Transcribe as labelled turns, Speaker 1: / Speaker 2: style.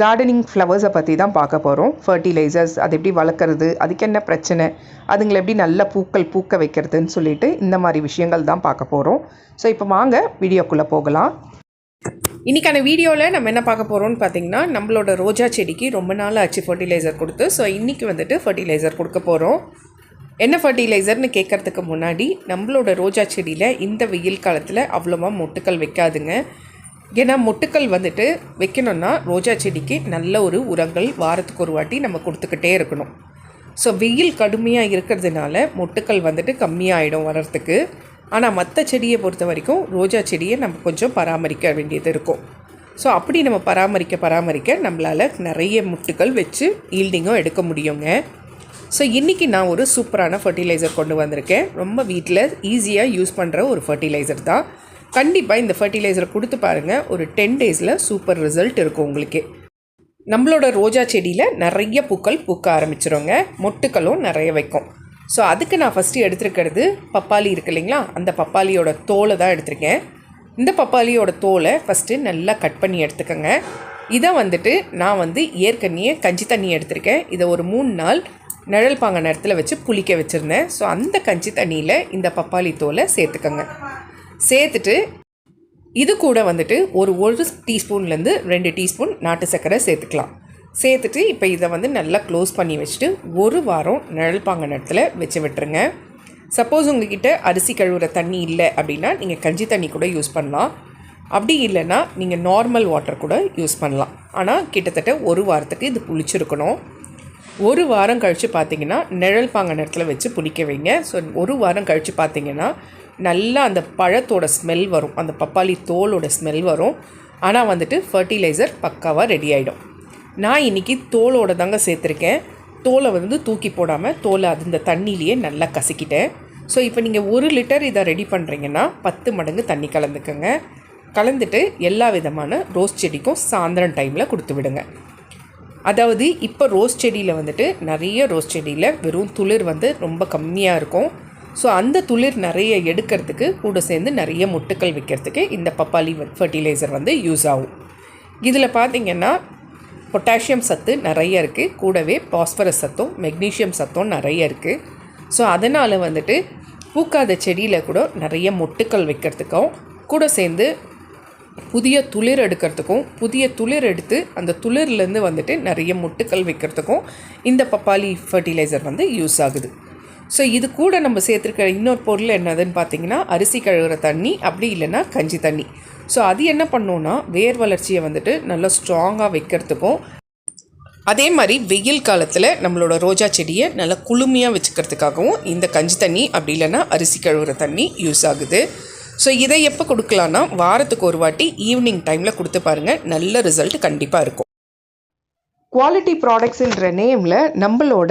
Speaker 1: Gardening ஃப்ளவர்ஸை பற்றி தான் பார்க்க போகிறோம் ஃபர்டிலைசர்ஸ் அது எப்படி வளர்க்குறது அதுக்கு என்ன பிரச்சனை அதுங்களை எப்படி நல்ல பூக்கள் பூக்க வைக்கிறதுன்னு சொல்லிட்டு இந்த மாதிரி விஷயங்கள் தான் பார்க்க போகிறோம் ஸோ இப்போ வாங்க வீடியோக்குள்ளே போகலாம்.
Speaker 2: இன்றைக்கான வீடியோவில் நம்ம என்ன பார்க்க போகிறோம்னு பார்த்தீங்கன்னா நம்மளோட ரோஜா செடிக்கு ரொம்ப நாள் ஆச்சு ஃபர்டிலைசர் கொடுத்து. ஸோ இன்றைக்கி வந்துட்டு ஃபர்டிலைசர் கொடுக்க போகிறோம் என்ன ஃபர்டிலைசர்னு கேட்குறதுக்கு முன்னாடி நம்மளோட ரோஜா செடியில் இந்த வெயில் காலத்தில் அவ்வளோவா மொட்டுக்கள் வைக்காதுங்க. ஏன்னா மொட்டுக்கள் வந்துட்டு வைக்கணும்னா ரோஜா செடிக்கு நல்ல ஒரு உரங்கள் வாரத்துக்கு ஒரு வாட்டி நம்ம கொடுத்துக்கிட்டே இருக்கணும். ஸோ வெயில் கடுமையாக இருக்கிறதுனால மொட்டுக்கள் வந்துட்டு கம்மியாகிடும் வர்றதுக்கு ஆனால் மற்ற செடியை பொறுத்த வரைக்கும் ரோஜா செடியை நம்ம கொஞ்சம் பராமரிக்க வேண்டியது இருக்கும். ஸோ அப்படி நம்ம பராமரிக்க பராமரிக்க நம்மளால் நிறைய முட்டுகள் வச்சு ஈல்டிங்கும் எடுக்க முடியுங்க. ஸோ இன்றைக்கி நான் ஒரு சூப்பரான ஃபர்டிலைசர் கொண்டு வந்திருக்கேன். ரொம்ப வீட்டில் ஈஸியாக யூஸ் பண்ணுற ஒரு ஃபர்டிலைசர் தான். கண்டிப்பாக இந்த ஃபர்டிலைசரை கொடுத்து பாருங்கள் ஒரு டென் டேஸில் சூப்பர் ரிசல்ட் இருக்கும் உங்களுக்கே. நம்மளோட ரோஜா செடியில் நிறைய பூக்கள் பூக்க ஆரம்பிச்சிருங்க. மொட்டுக்களும் நிறைய வைக்கும். ஸோ அதுக்கு நான் ஃபஸ்ட்டு எடுத்துருக்கிறது பப்பாளி இருக்கு இல்லைங்களா? அந்த பப்பாளியோட தோலை தான் எடுத்திருக்கேன். இந்த பப்பாளியோட தோலை ஃபஸ்ட்டு நல்லா கட் பண்ணி எடுத்துக்கோங்க. இதை வந்துட்டு நான் வந்து ஏற்கனவே கஞ்சி தண்ணி எடுத்திருக்கேன். இதை ஒரு மூணு நாள் நிழல் பாங்க நேரத்தில் வச்சு புளிக்க வச்சுருந்தேன். ஸோ அந்த கஞ்சி தண்ணியில் இந்த பப்பாளி தோலை சேர்த்துக்கோங்க. சேர்த்துட்டு இது கூட வந்துட்டு ஒரு ஒரு டீஸ்பூன்லேருந்து ரெண்டு டீஸ்பூன் நாட்டு சர்க்கரை சேர்த்துக்கலாம். சேர்த்துட்டு இப்போ இதை வந்து நல்லா க்ளோஸ் பண்ணி வச்சுட்டு ஒரு வாரம் நிழல் பாங்க நேரத்தில் வச்சு விட்டுருங்க. சப்போஸ் உங்ககிட்ட அரிசி கழுவுற தண்ணி இல்லை அப்படின்னா நீங்கள் கஞ்சி தண்ணி கூட யூஸ் பண்ணலாம். அப்படி இல்லைன்னா நீங்கள் நார்மல் வாட்டர் கூட யூஸ் பண்ணலாம். ஆனால் கிட்டத்தட்ட ஒரு வாரத்துக்கு இது புளிச்சிருக்கணும். ஒரு வாரம் கழித்து பார்த்தீங்கன்னா நிழல் பாங்க நேரத்தில் வச்சு புளிக்க வைங்க. ஸோ ஒரு வாரம் கழித்து பார்த்தீங்கன்னா நல்லா அந்த பழத்தோட ஸ்மெல் வரும். அந்த பப்பாளி தோலோட ஸ்மெல் வரும். ஆனால் வந்துட்டு ஃபர்டிலைசர் பக்காவாக ரெடி ஆகிடும் நான் இன்றைக்கி தோலோட தாங்க சேர்த்துருக்கேன். தோலை வந்து தூக்கி போடாமல் தோலை அது இந்த தண்ணியிலேயே நல்லா கசக்கிட்டேன். ஸோ இப்போ நீங்கள் ஒரு லிட்டர் இதை ரெடி பண்ணுறீங்கன்னா பத்து மடங்கு தண்ணி கலந்துக்கோங்க. கலந்துட்டு எல்லா விதமான ரோஸ் செடிக்கும் சாயந்தரம் டைமில் கொடுத்து விடுங்க. அதாவது இப்போ ரோஸ் செடியில் வந்துட்டு நிறைய ரோஸ் செடியில் வெறும் துளிர் வந்து ரொம்ப கம்மியாக இருக்கும். ஸோ அந்த துளிர் நிறைய எடுக்கிறதுக்கு கூட சேர்ந்து நிறைய முட்டுக்கள் வைக்கிறதுக்கு இந்த பப்பாளி ஃபர்டிலைசர் வந்து யூஸ் ஆகும். இதில் பார்த்திங்கன்னா பொட்டாசியம் சத்து நிறைய இருக்குது கூடவே பாஸ்பரஸ் சத்தும் மெக்னீஷியம் சத்தும் நிறைய இருக்குது ஸோ அதனால் வந்துட்டு பூக்காத செடியில் கூட நிறைய மொட்டுக்கள் வைக்கிறதுக்கும் கூட சேர்ந்து புதிய துளிர் எடுக்கிறதுக்கும் புதிய துளிர் எடுத்து அந்த துளிர்லேருந்து வந்துட்டு நிறைய மொட்டுக்கள் வைக்கிறதுக்கும் இந்த பப்பாளி ஃபர்டிலைசர் வந்து யூஸ் ஆகுது. ஸோ இது கூட நம்ம சேர்த்துருக்கிற இன்னொரு பொருள் என்னதுன்னு பார்த்தீங்கன்னா அரிசி கழுவுற தண்ணி அப்படி இல்லைன்னா கஞ்சி தண்ணி. ஸோ அது என்ன பண்ணோன்னா வேர் வளர்ச்சியை வந்துட்டு நல்லா ஸ்ட்ராங்காக வைக்கிறதுக்கும் அதே மாதிரி வெயில் காலத்தில் நம்மளோட ரோஜா செடியை நல்லா குளுமையாக வச்சுக்கிறதுக்காகவும் இந்த கஞ்சி தண்ணி அப்படி இல்லைன்னா அரிசி கழுவுற தண்ணி யூஸ் ஆகுது. ஸோ இதை எப்போ கொடுக்கலான்னா வாரத்துக்கு ஒரு வாட்டி ஈவினிங் டைமில் கொடுத்து பாருங்கள் நல்ல ரிசல்ட் கண்டிப்பாக இருக்கும்.
Speaker 1: குவாலிட்டி ப்ராடக்ட்ஸுன்ற நேமில் நம்மளோட